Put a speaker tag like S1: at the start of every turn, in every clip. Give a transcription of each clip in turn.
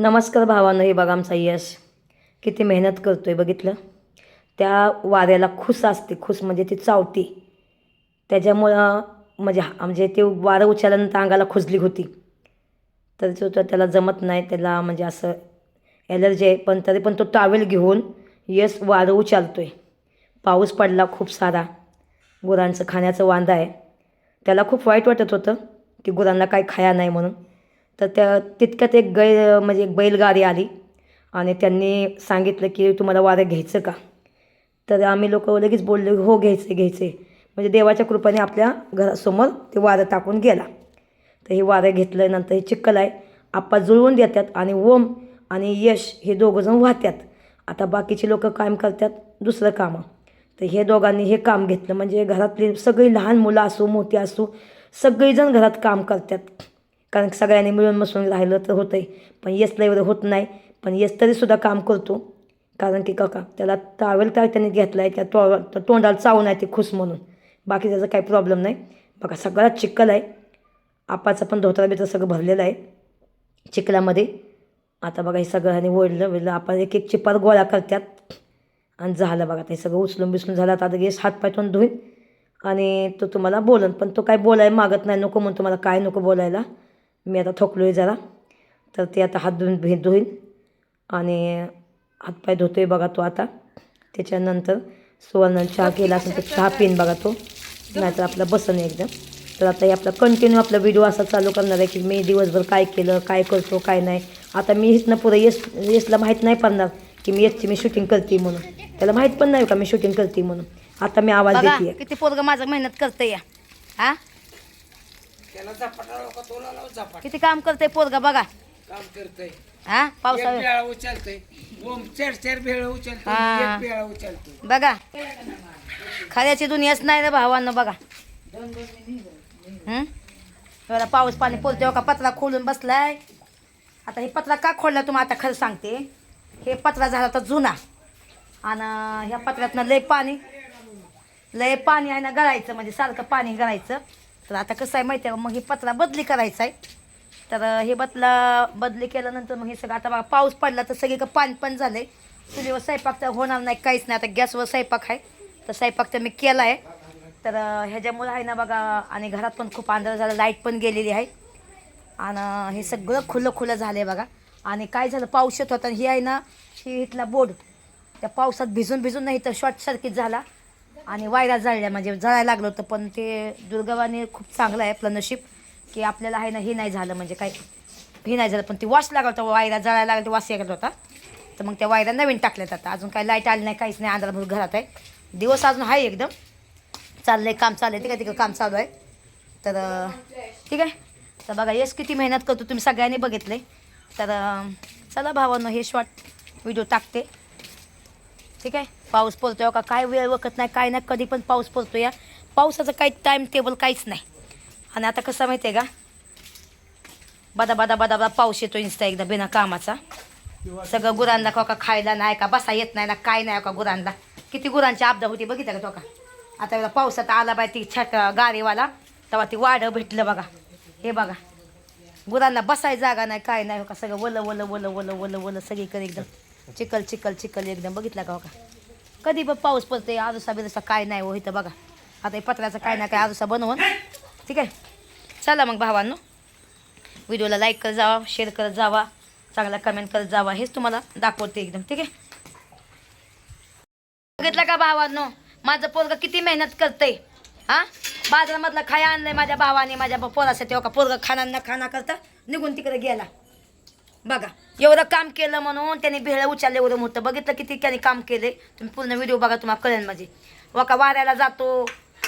S1: नमस्कार भावानं हे बघा आमचा यश. किती मेहनत करतो आहे बघितलं? त्या वाऱ्याला खुस असते खुस म्हणजे ती चावती. त्याच्यामुळं म्हणजे हा- म्हणजे ते वारं उचलल्यानंतर अंगाला खुजली होती. तर तो त्याला जमत नाही त्याला म्हणजे असं ॲलर्जी आहे. पण तरी पण तो टावेल घेऊन यश वारं उचलतो आहे पाऊस पडला खूप सारा. गुरांचं खाण्याचं वांदा आहे. त्याला खूप वाईट वाटत होतं की गुरांना काही खाया नाही म्हणून. तर त्या तितक्यात एक गै म्हणजे एक बैलगाडी आली. आणि त्यांनी सांगितलं की तुम्हाला वारं घ्यायचं का? तर आम्ही लोक लगेच बोलले हो घ्यायचे घ्यायचे. म्हणजे देवाच्या कृपाने आपल्या घरासमोर ते वारं टाकून गेला. तर हे वारं घेतलं नंतर हे चिक्कल आहे. आप्पा जुळवून देतात आणि ओम आणि यश हे दोघंजण वाहतात आता बाकीचे लोक काम करतात दुसरं कामं. तर हे दोघांनी हे काम घेतलं. म्हणजे घरातली सगळी लहान मुलं असो मोठी असो सगळीजण घरात काम करतात. कारण सगळ्यांनी मिळून मिसळून राहिलं तर होतं आहे पण येसला एवढं होत नाही. पण येस तरीसुद्धा काम करतो. कारण की काका त्याला टावेल काय त्याने घेतला आहे त्या तो तोंडाला चावून आहे ते खुश म्हणून. बाकी त्याचा काही प्रॉब्लेम नाही. बघा सगळा चिखल आहे. आपाचा पण धोतरा बित्र सगळं भरलेलं आहे. चिखलामध्ये. आता बघा हे सगळ्यांनी ओढलं बिडलं आपण एक एक चिपार गोळा करतात आणि झालं बघा ते सगळं उचलून बिसलून झालं. आता गेस हात पाय तोंड धुईन. आणि तो तुम्हाला बोलन. पण तो काय बोलायला मागत नाही. नको म्हणून तुम्हाला काय नको बोलायला. मी आता थकलो आहे जरा. तर ते आता हात धुवून भे धुईन आणि हातपाय धुतोय बघा तो आता. त्याच्यानंतर सुवर्ण चहा केला असेल तर चहा पिन बघा तो. नाहीतर आपला बसन एकदम. तर आता हे आपला कंटिन्यू आपला व्हिडिओ असा चालू करणार आहे की मी दिवसभर काय केलं काय करतो काय नाही. आता मी इथनं पुढं यश यशला माहीत नाही पडणार की मी यशची मी शूटिंग करते म्हणून. त्याला माहीत पण नाही का मी शूटिंग करते म्हणून. आता मी आवाज देते
S2: किती पोरग माझं मेहनत करते या. हा?
S3: त्याला झपाटा लोक तुला लाव झपाट.
S2: किती काम करते पोरग बघा.
S3: काम करतय.
S2: हा
S3: एक
S2: पावसा
S3: बेळा उचलतय. ओम चार चार बेळ उचलतोय
S2: हा.
S3: एक बेळा उचलतोय.
S2: बघा. खऱ्याची दुनियाच नाही रे भावांनो बघा. हं? एवढा पाऊस पाणी पोलतो का पत्रा खोलून बसलाय. आता हे पत्रा का खोलला तुम्ही आता खरं सांगते. हे पत्रा झाला होता जुना. आणि ह्या पत्र्यातनं लय पाणी लय पाणी आहे ना गळायचं म्हणजे सारखं पाणी गळायचं. तर आता कसं आहे माहिती आहे मग हे पत्रा बदली करायचा आहे. तर हे बदला बदली केल्यानंतर मग हे सगळं आता बघा पाऊस पडला तर सगळीकडं पाणी पण झालं आहे चुलीवर स्वयंपाक तर होणार नाही काहीच नाही. आता गॅसवर स्वयंपाक आहे. तर स्वयंपाक तर मी केला आहे. तर ह्याच्यामुळं आहे ना बघा आणि घरात पण खूप आंधार झाला लाइट पण गेलेली आहे. आणि हे सगळं खुलं खुलं झालं आहे बघा. आणि काय झालं पाऊस येत होता आणि ही आहे ना ही इथला बोर्ड. त्या पावसात भिजून भिजून नाही तर शॉर्ट सर्किट झाला. आणि वायरा जळल्या म्हणजे जळायला लागलं होतं. पण ते दुर्गावाने खूप चांगलं आहे आपलं नशीब की आपल्याला आहे ना हे नाही झालं म्हणजे काय हे नाही झालं. पण ती वास लागला होता वायरा जळायला लागला ते वास येत होता. तर मग त्या वायरा नवीन टाकल्यात आता. अजून काही लाइट आली नाही काहीच नाही अंधारात घरात आहे. दिवस अजून आहे एकदम. चाललं आहे काम चाललं आहे तिकडे तिकडं काम चालू आहे. तर ठीक आहे. तर बघा यश किती मेहनत करतो तुम्ही सगळ्यांनी बघितले तर चला भावांनो हे शॉर्ट व्हिडिओ टाकते. ठीक आहे? पाऊस पडतोय हो का? काय वेळ वखत नाही काय नाही कधी पण पाऊस पडतो या. पावसाचं काही टाईम टेबल काहीच नाही. आणि आता कसं माहिती आहे का? बदा बदा बदा बदा पाऊस येतो इंस्टा एकदा बिना कामाचा. सगळं गुरांना का खायला नाही का? बसा येत नाही ना काय नाही हो का गुरांना? किती गुरांची आपदा होती बघितलं का तो का? आता पावसात आला बाय ती छट गारीवाला तेव्हा ती वाढ भेटलं बघा. हे बघा. गुरांना बसायला जागा नाही काय नाही हो का? सगळं वलं वलं वलं वलं वलं वलं सगळीकडे एकदम. चिखल चिखल चिखल एकदम. बघितलं का बघा? कधी पण पाऊस पडते आरुसा बिरुसा काय नाही हो इथं बघा. आता हे पत्र्याचं काय नाही काय आरुसा बनवून. ठीक आहे? चला मग भावांनो व्हिडिओला लाईक करत जावा शेअर करत जावा चांगला कमेंट करत जावा हेच तुम्हाला दाखवते एकदम. ठीक आहे? बघितलं का भावांनो? माझं पोरग किती मेहनत करतंय. हा? बाजारामधलं खाया आणलंय माझ्या भावाने माझ्या पोरासाठी. हो का? पोरग खाना न खाना करता निघून तिकडे गेला. बघा एवढं काम केलं म्हणून त्याने भेळ उचलले एवढं मोठं. बघितलं किती त्याने काम केले? तुम्ही पूर्ण व्हिडिओ बघा तुम्हाला कळेल म्हणजे. वका वाऱ्याला जातो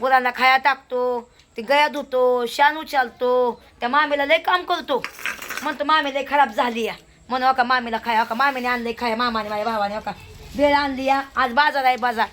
S2: गुरांना खाया टाकतो ते गया धुतो शान उचलतो. त्या मामीला लय काम करतो. म्हणतो मामी लय खराब झाली या. म्हणून का मामीला खाया का मामीने आणलंय खाया मामाने माझ्या भावाने का भेळ आणली या. आज बाजार आहे बाजार.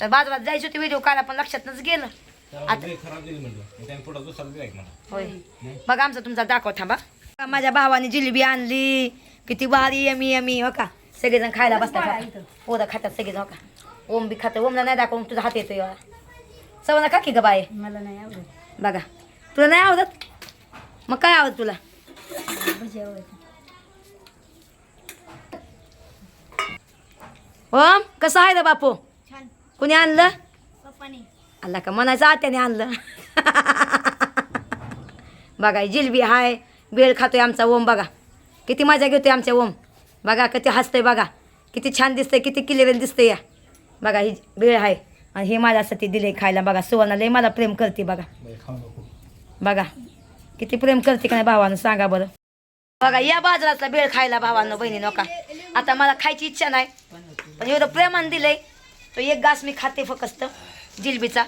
S2: तर बाजारात जायची होती व्हिडिओ काढा पण लक्षातच गेलं. आता होय. बघा आमचा तुमचा दाखव थांबा. का माझ्या भावाने जिलेबी आणली? किती भारी यमी यमी हो का? सगळेजण खायला बसतात हो पोरं खातात सगळेजण हो का? ओम बी खात ओमला नाही दाखव तुझा हात येतोय हो. सवना का की ग बाय
S4: मला नाही आवडत.
S2: बघा तुला नाही आवडत? मग काय आवडत तुला? ओम कसं आहे रे बापू? कुणी आणलं? आला का मनाचा आत्याने आणलं? बघा जिलबी हाय बेळ खातोय आमचा ओम बघा. किती मजा घेतोय आमच्या ओम. बघा किती हसतंय बघा. किती छान दिसतंय किती क्लिअर दिसतंय या. बघा ही बेळ आहे. आणि हे माझ्यासाठी दिले खायला. बघा सुवर्णा मला प्रेम करते बघा.
S5: बघा
S2: किती प्रेम करते का नाही भावानं सांगा बरं. बघा या बाजारातला बेळ खायला भावानं बहिणी नका. आता मला खायची इच्छा नाही. पण एवढं प्रेमानं दिलंय. तो एक घास मी खाते फक्त जिलबीचा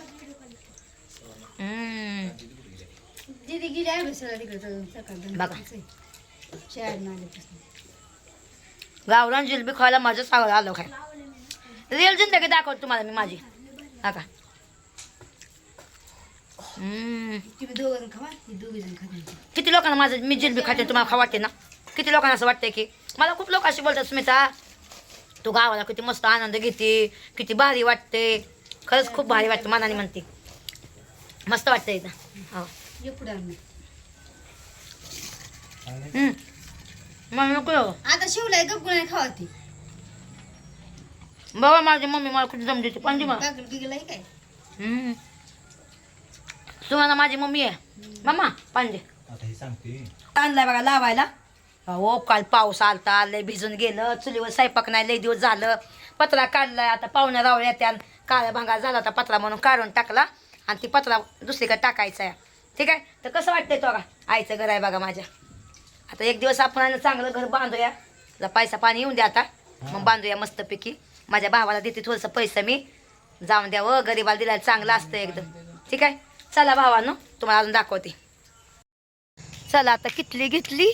S2: हम्म.
S4: दीदी गेली तिकडे सकाळ आल्यापासून.
S2: गावरान जिलबी खायला माझं सावळ आलं खाय रिअल जिंदगी दाखवतो तुम्हाला मी माझी. नका हम्म.
S4: तुम्ही दोघं जण खावा ही दोघी जण खाते.
S2: किती लोकांना माझं मी जिलबी खाते तुम्हाला खा वाटते ना? किती लोकांना असं वाटतंय की? मला खूप लोक अशी बोलतात स्मिता तू गावाला किती मस्त आनंद घेते किती भारी वाटते. खरंच खूप भारी वाटतं मनाने म्हणते. मस्त वाटतं इथं हो. नको एवढं.
S4: आता शिवलाय
S2: बाबा माझी मम्मी मला खूप जम देते. पण मला?
S4: काकड काय?
S2: हम्म. माझी मम्मी आहे. मामा पांडे
S5: आता हे सांगते.
S2: आणलाय बघा लावायला. हो काल पाऊस आलता लय भिजून गेलं चुलीवर स्वयंपाक नाही लय दिवस झालं. पत्रा काढलाय आता पाहुण्या रावळ्या त्या काळ्या भांगा झाला होता पत्रा म्हणून काढून टाकला. आणि ती पत्रा दुसरीकडे टाकायचा आहे. ठीक आहे? तर कसं वाटतंय तो का आईचं घर आहे बघा माझ्या. आता एक दिवस आपण चांगलं घर बांधूया. पैसा पाणी येऊन द्या आता. मग बांधूया मस्तपैकी. माझ्या भावाला देते थोडंसं पैसा मी. जाऊन द्यावं गरीबाला दिला चांगलं असतं एकदम. ठीक आहे? चला भावानं तुम्हाला अजून दाखवते. चला आता किटली घेतली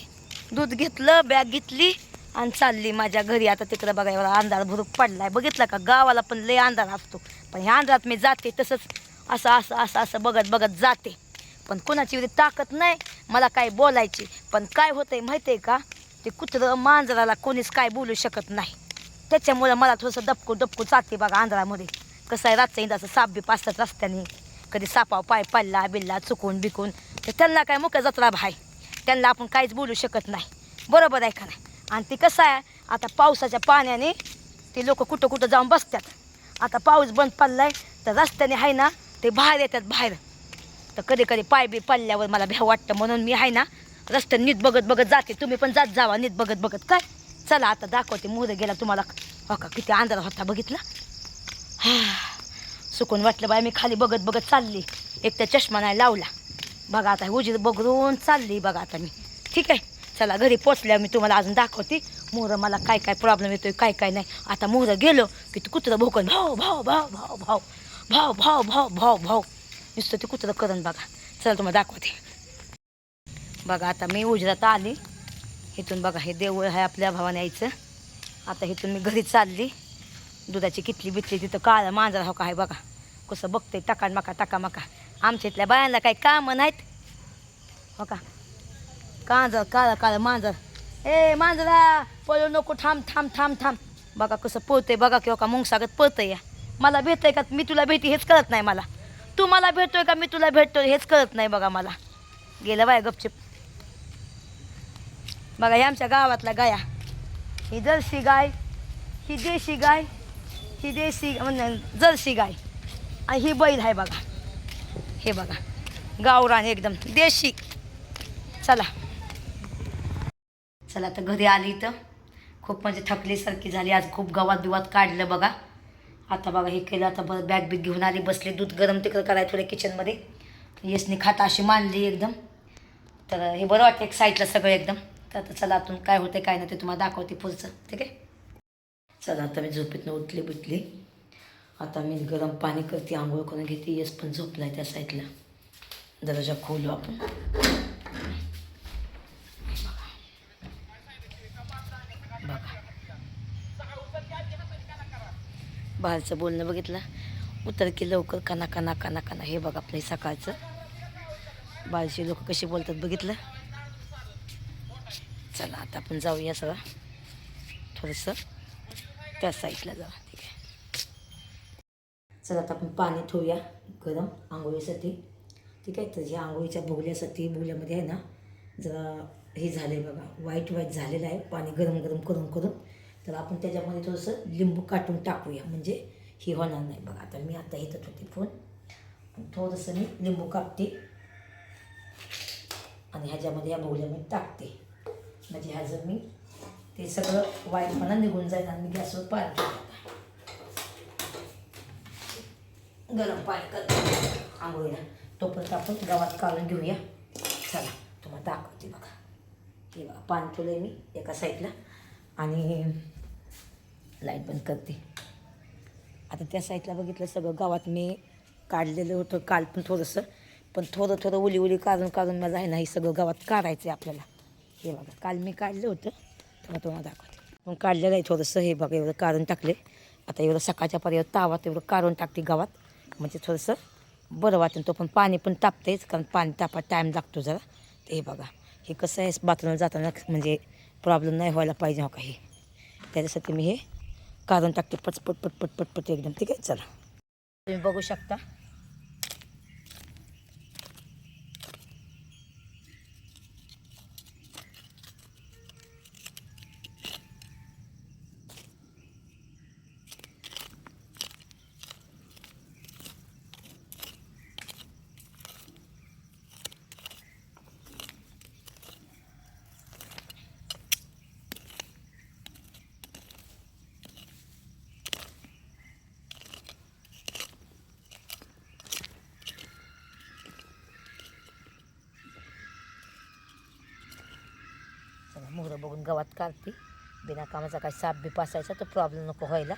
S2: दूध घेतलं बॅग घेतली आणि चालली माझ्या घरी. आता तिकडं बघा एवढा अंधार भरूक पडलाय. बघितलं का? गावाला पण लय अंधार असतो. पण ह्या अंधारात मी जाते तसंच असं असं असं असं बघत बघत जाते. पण कोणाची एवढी ताकद नाही मला काय बोलायची? पण काय होतंय माहिती आहे का? ते कुत्रं मांजराला कोणीच काय बोलू शकत नाही. त्याच्यामुळं मला थोडंसं दपकू दपकू जाते बघा अंधारामध्ये कसं आहे रातचं इंदाचं साप बी पाचतात रस्त्याने. कधी सापाव पाय पडला बिल्ला चुकून बिकून. तर त्यांना काय मुख्य जत्रा भाय त्यांना आपण काहीच बोलू शकत नाही. बरोबर आहे का नाही? आणि ते कसं आहे आता पावसाच्या पाण्याने ते लोक कुठं कुठं जाऊन बसतात. आता पाऊस बंद पडला आहे तर रस्त्याने आहे ना ते बाहेर येतात बाहेर. तर कधी कधी पाय बी पडल्यावर मला भ्या वाटतं म्हणून मी आहे ना रस्त्याने नीट बघत बघत जाते. तुम्ही पण जात जावा नीट बघत बघत. काय? चला आता दाखवते. मोर गेला तुम्हाला. हो का? किती अंधार होता बघितला? हा. सुकून वाटलं बाय मी खाली बघत बघत चालली. एक तर चष्मा नाही लावला. बघा आता उजीर बघून चालली बघा आता मी. ठीक आहे? चला घरी पोचल्या मी तुम्हाला अजून दाखवते. मोहरं मला काय काय प्रॉब्लेम येतोय काय काय नाही. आता मोहरं गेलो की तू कुत्रं भोकन भाऊ भाऊ भाऊ भाऊ भाऊ भाऊ भाव भाव भाऊ भाऊ. नुसतं ते कुत्रं करण बघा. चला तुम्हाला दाखवते. बघा आता मी उजरात आली. इथून बघा हे देऊळ आहे आपल्या भावाने यायचं. आता इथून मी घरी चालली. दुधाची किटली बिटली तिथं काळा मांजर हो का आहे बघा. कसं बघते टाका मका टाका मका. आमच्या इथल्या बायांना काही कामं नाहीत. हो का? कांजर काळं काळं मांजर. ए मांजरा पळू नको थांब थांब थांब थांब. बघा कसं पळतंय बघा किंवा हो का मुंगसागत पळतंय या. मला भेटतंय का? मी तुला भेटी हेच कळत नाही मला. तू मला भेटतोय का? मी तुला भेटतोय. हेच कळत नाही बघा मला. गेलं बाय गपचिप. बघा हे आमच्या गावातल्या गाया. ही जर्सी गाय ही देशी गाय ही देशी म्हणजे जर्सी गाय. आणि ही बैल आहे बघा. हे बघा. गावरान एकदम. देशी. चला. चला तर घरी आली तर खूप म्हणजे थकलीसारखी झाली. आज खूप गवात बिवात काढलं बघा. आता बघा हे केलं आता बरं बॅग बिग घेऊन आली बसली दूध गरम तिकडं करायचं थोडं किचनमध्ये येसनी खाता अशी मांडली एकदम. तर हे बरं वाटतं एक साईडला सगळं एकदम. तर आता चला आतून काय होतं काय नाही ते तुम्हाला दाखवते पुढचं ठीक आहे? चला आता मी झोपेतनं उठली बिटली आता मी गरम पाणी करते आंघोळ करून घेते. येस पण झोपला आहे त्या साईडला दरवाजा खोलू आपण. बाहेरचं बोलणं बघितलं? उतर की लवकर काना काना काना काना. हे बघा आपलं सकाळचं. बाहेरचे लोक कसे बोलतात बघितलं? चला आता आपण जाऊया सगळं. थोडंसं त्या साईडला जाऊ. ठीक आहे. चला आता आपण पाणी ठेवूया गरम आंघोळीसाठी. ठीक आहे तर ह्या आंघोळीच्या बोगल्यासाठी बोगल्यामध्ये आहे ना जरा हे झालं आहे बघा. वाईट वाईट झालेलं आहे. पाणी गरम गरम करून करून.
S1: तर आपण त्याच्यामध्ये थोडंसं लिंबू काटून टाकूया. म्हणजे ही होणार नाही. बघा आता मी आता येतच होते फोन. थोडंसं मी लिंबू कापते. आणि ह्याच्यामध्ये या बगुल्यामध्ये टाकते. म्हणजे ह्याचं मी ते सगळं वाईटपणा निघून जाईल आणि मी गॅसवर पाणी गरम पाणी करते. आंघोळीला. तोपर्यंत आपण गावात काढून घेऊया. चला तुम्हाला दाखवते बघा. हे बघा पाणी ठेवलं मी एका साईडला आणि लाइट बंद करते. आता त्या साईडला बघितलं सगळं गावात मी काढलेलं होतं काल पण थोडंसं. पण थोडं थोडं उली उली काढून काढून मला आहे ना हे सगळं गावात काढायचं आहे आपल्याला. हे बघा काल मी काढलं होतं तेव्हा तुम्हाला दाखवते. पण काढलेलं आहे थोडंसं हे बघा एवढं काढून टाकले. आता एवढं सकाळच्या पर्याय तावात तेवढं काढून टाकते गावात. म्हणजे थोडंसं बरं वाटेल तो पण पाणी पण तापतेच कारण पाणी तापा टाईम लागतो जरा. ते हे बघा हे कसं आहे बाथरूमला जाताना म्हणजे प्रॉब्लेम नाही व्हायला पाहिजे हो काही त्याच्यासाठी मी हे काढून टाकते पटपट पटपट पटपट एकदम. ठीक आहे? चला. तुम्ही बघू शकता चला मोहरं बघून गवात काढते. बिना कामाचा काही साप बी पासायचा तर प्रॉब्लेम नको व्हायला.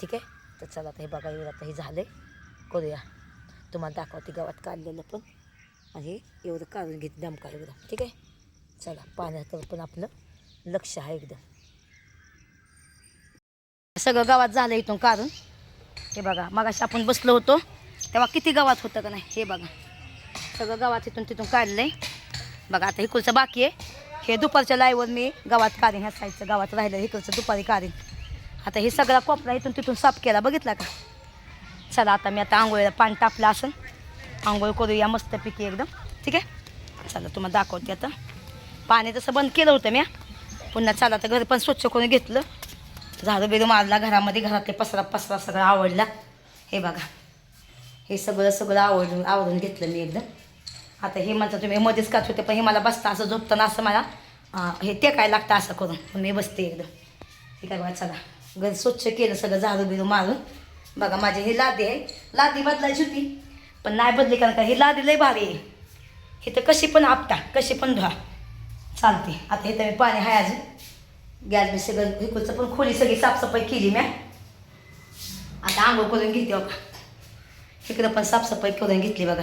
S1: ठीक आहे? तर चला आता हे बघा एवढं आता हे झालं करूया. तुम्हाला दाखवते गवत काढलेलं पण. आणि हे एवढं काढून घेते दमका एवढं. ठीक आहे? चला पाण्याकडं पण आपलं लक्ष आहे एकदम.
S2: सगळं गावात झालं इथून काढून. हे बघा मगाशी आपण बसलो होतो तेव्हा किती गावात होतं का नाही? हे बघा. सगळं गावात इथून तिथून काढलं आहे बघा आता इकडचं बाकी आहे. हे दुपारच्या लाईवर मी गावात काढीन ह्या साईडचं गावात राहिलं इकडचं दुपारी काढीन. आता हे सगळा कोपरा इथून तिथून साफ केला बघितला का? चला आता मी आता आंघोळीला पाणी टाकलं असेल आंघोळ करूया मस्तपैकी एकदम. ठीक आहे? चला तुम्हाला दाखवते आता. पाणी तसं बंद केलं होतं मी पुन्हा चला आता घर पण स्वच्छ करून घेतलं. झाडं बिरू मारला घरामध्ये घरातले पसरा पसरा सगळं आवडला. हे बघा. हे सगळं सगळं आवडून आवडून घेतलं मी एकदम. आता हे म्हणता तुम्ही मध्येच काच होते पण हे मला बसता असं झोपताना असं मला हे हे काय लागतं असं करून. पण मी बसते एकदम ठीक आहे बघा चला. घर स्वच्छ केलं सगळं झाडू बिडू मारून. बघा माझी ही लादी आहे. लादी बदलायची होती पण नाही बदली कारण का ही लादी लय भारी आहे. हे तर कशी पण आपटा कशी पण धुवा. चालते आता हे तर मी पाणी आहे अजून. गॅस बी सगळं हिकूचं पण खोली सगळी साफसफाई केली म्या आता आंघोळ करून घेते बघा. इकडं पण साफसफाई करून घेतली बघा.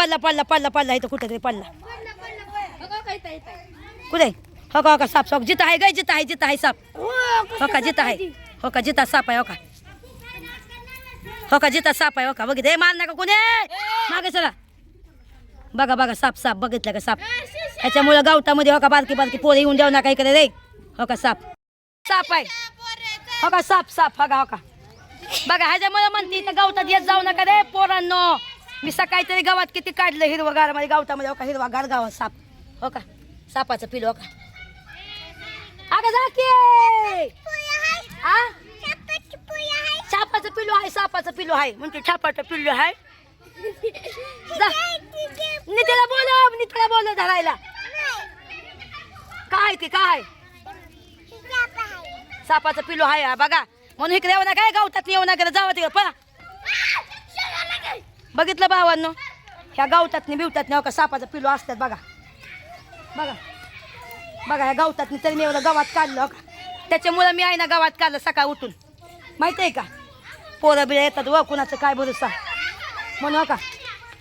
S2: पडला पडला पडला पडला इथं कुठं तरी पडला कुठे हो का हो का साप साप जिथं आहे गाय जिथं आहे जिथं आहे साप हो का जिथं आहे हो का जिथं साप आहे हो का हो का जिथं साप आहे हो का बघितलं हे मार नका कोणी मागे चला बघा बघा साप साप बघितलं का साप ह्याच्यामुळं गावठामध्ये हो का बारकी बारकी पोरं येऊन देऊ नका इकडे रे हो का साप साप आहे हो का साप साप हो का हो का बघा ह्याच्यामुळे म्हणते इथं गावठात येत जाऊ नका रे पोरांनो मी सकाळी तरी गावात किती काढलं हिरवं माझ्या गावठामध्ये हो का हिरवागार गावात साप. हो का? सापाचं पिलो हो का? अगं जा की! आ? सापाचं पिलो आहे सापाचं पिलो आहे. म्हणते छापाचं पिल्लू आहे. जा. बोल नितीला बोल धरायला. काय ते काय? सापाचं पिलो आहे बघा. म्हणून इकडे येऊ नका गावतात येऊ नका जावं तिकडे पळा. बघितलं भावांनो? ह्या गावतात बिवतात हो का सापाचं पिल्लू असतात बघा. बघा. बघा ह्या गावतात तरी मी एवढं गावात काढलं हो का? त्याच्यामुळं मी आहे ना गावात काढलं सकाळ उठून. माहिती आहे का? पोरं बिळं येतात व कुणाचं काय भरोसा? म्हणून हो का?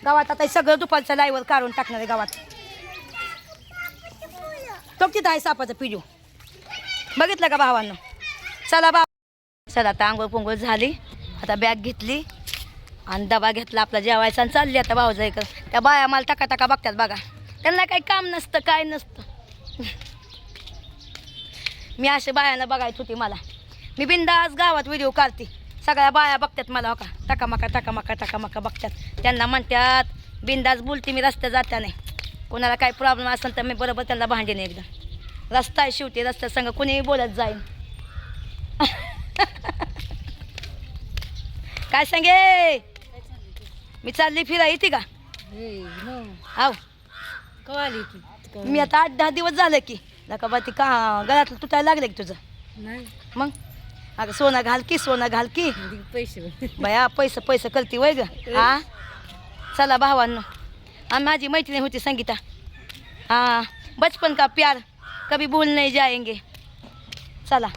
S2: गावात आता हे सगळं दुपारच्या लाईवर काढून टाकणार आहे गावात. तो तिथं आहे सापाचं पिजू बघितलं का भावांनो? चला बा. चला आता आंघोळ पोंगोळ झाली. आता बॅग घेतली. आणि डबा घेतला आपला जेवायचा आणि चालली आता भाऊजाईकर त्या बाया मला टाका टाका बघतात बघा. त्यांना काही काम नसतं काय नसतं. मी असे बायांना बघायची होती मला. मी बिंदास गावात व्हिडिओ काढते. सगळ्या बाया बघतात मला हो का? मका टाका मका बघतात. त्यांना म्हणतात बिंदास बोलते मी रस्त्यात जाता नाही. कोणाला काही प्रॉब्लेम असेल तर मी बरोबर त्यांना भांडेन एकदा. रस्ता आहे शेवटी रस्त्यात संग कोणीही बोलत जाईल काय सांगे? मी चालली फिरा येते का? आव.
S4: कवा आली तू?
S2: मी आता आठ दहा दिवस झालं की. नका बा ती का गळ्यातलं तुटायला लागलं की तुझं?
S4: नाही.
S2: मग? अगं सोनं घाल की सोनं घाल की.
S4: पैसे.
S2: बया पैसे पैसे करते वय ग. हा? चला भावांनो. आणि माझी मैत्रीण होती संगीता. हाँ. बचपन का प्यार? कभी भूल नहीं जाएंगे. चला.